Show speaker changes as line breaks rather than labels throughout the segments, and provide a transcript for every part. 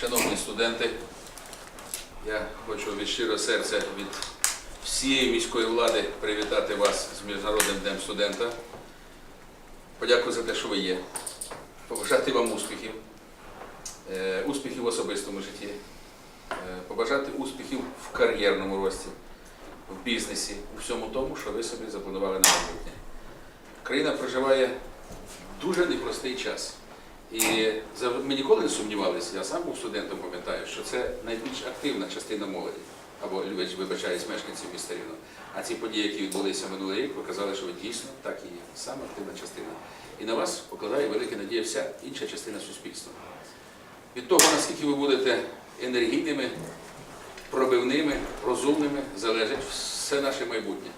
Шановні студенти, я хочу від щирого серця від всієї міської влади привітати вас з Міжнародним днем студента. Подякую за те, що ви є. Побажати вам успіхів, Е, успіхів в особистому житті, Е, побажати успіхів в кар'єрному рості, в бізнесі, у всьому тому, що ви собі запланували на майбутнє. Країна проживає дуже непростий час. І ми ніколи не сумнівалися, я сам був студентом, пам'ятаю, що це найбільш активна частина молоді, або вибач- вибачаюсь, мешканців міста Рівно. А ці події, які відбулися минулий рік, показали, що ви дійсно так і є, саме активна частина. І на вас покладає великі надії вся інша частина суспільства. Від того, наскільки ви будете енергійними, пробивними, розумними, залежить все наше майбутнє.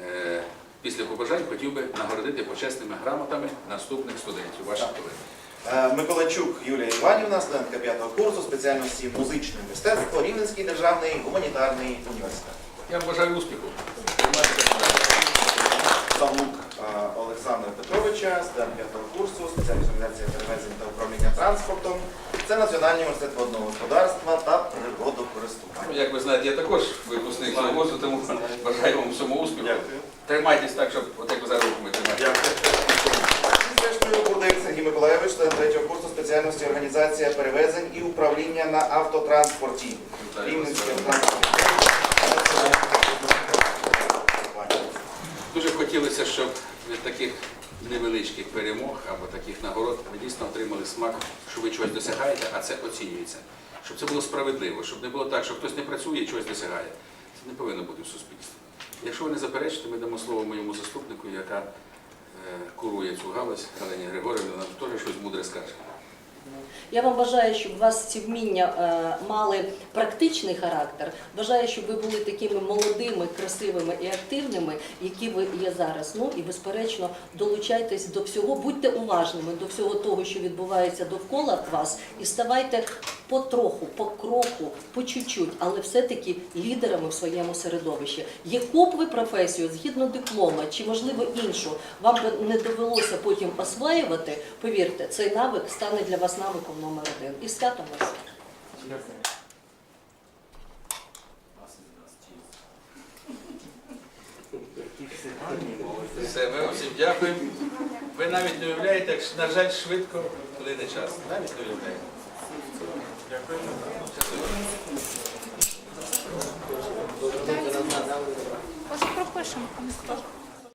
Е, Після побажань хотів би нагородити почесними грамотами наступних студентів, ваших колег.
Е, Миколайчук Юлія Іванівна, студентка 5 курсу спеціальності музичне мистецтво, Рівненський державний гуманітарний університет.
Я вам бажаю успіху.
Савлук е, Олександра Петровича, студент 5 курсу, спеціальність організація перевезень та управління транспортом. Це Національний університет водного господарства та природокористування.
Ну, Як ви знаєте, я також випускник цього вузу, тому бажаю вам всьому успіху.
Дякую.
Тримайтесь так, щоб от як ви за руку ми тримаєте.
Дякую. Миколаєвич, студент 3 курсу спеціальності організація перевезень і управління на автотранспорті.
Дуже хотілося, щоб від таких невеличких перемог або таких нагород ви дійсно отримали смак, що ви чогось досягаєте, а це оцінюється. Щоб це було справедливо, щоб не було так, що хтось не працює і чогось досягає. Це не повинно бути в суспільстві. Якщо ви не заперечите, ми дамо слово моєму заступнику, яка курує цю галузь, Галині Григорівні, вона теж щось мудре скаже.
Я вам бажаю, щоб у вас ці вміння е, мали практичний характер. Бажаю, щоб ви були такими молодими, красивими і активними, які ви є зараз. Ну і безперечно долучайтесь до всього, будьте уважними до всього того, що відбувається довкола вас, і ставайте потроху, по кроку, по чуть-чуть, але все-таки лідерами в своєму середовищі. Яку б ви професію згідно диплома чи можливо іншу вам би не довелося потім осваювати, повірте, цей навик стане для вас навиком номер один. І святом вас!
Все, ми вам всім дякуємо. Ви навіть не уявляєте, як, на жаль, швидко плине час. Навіть не уявляєте.
Вас пропишемо.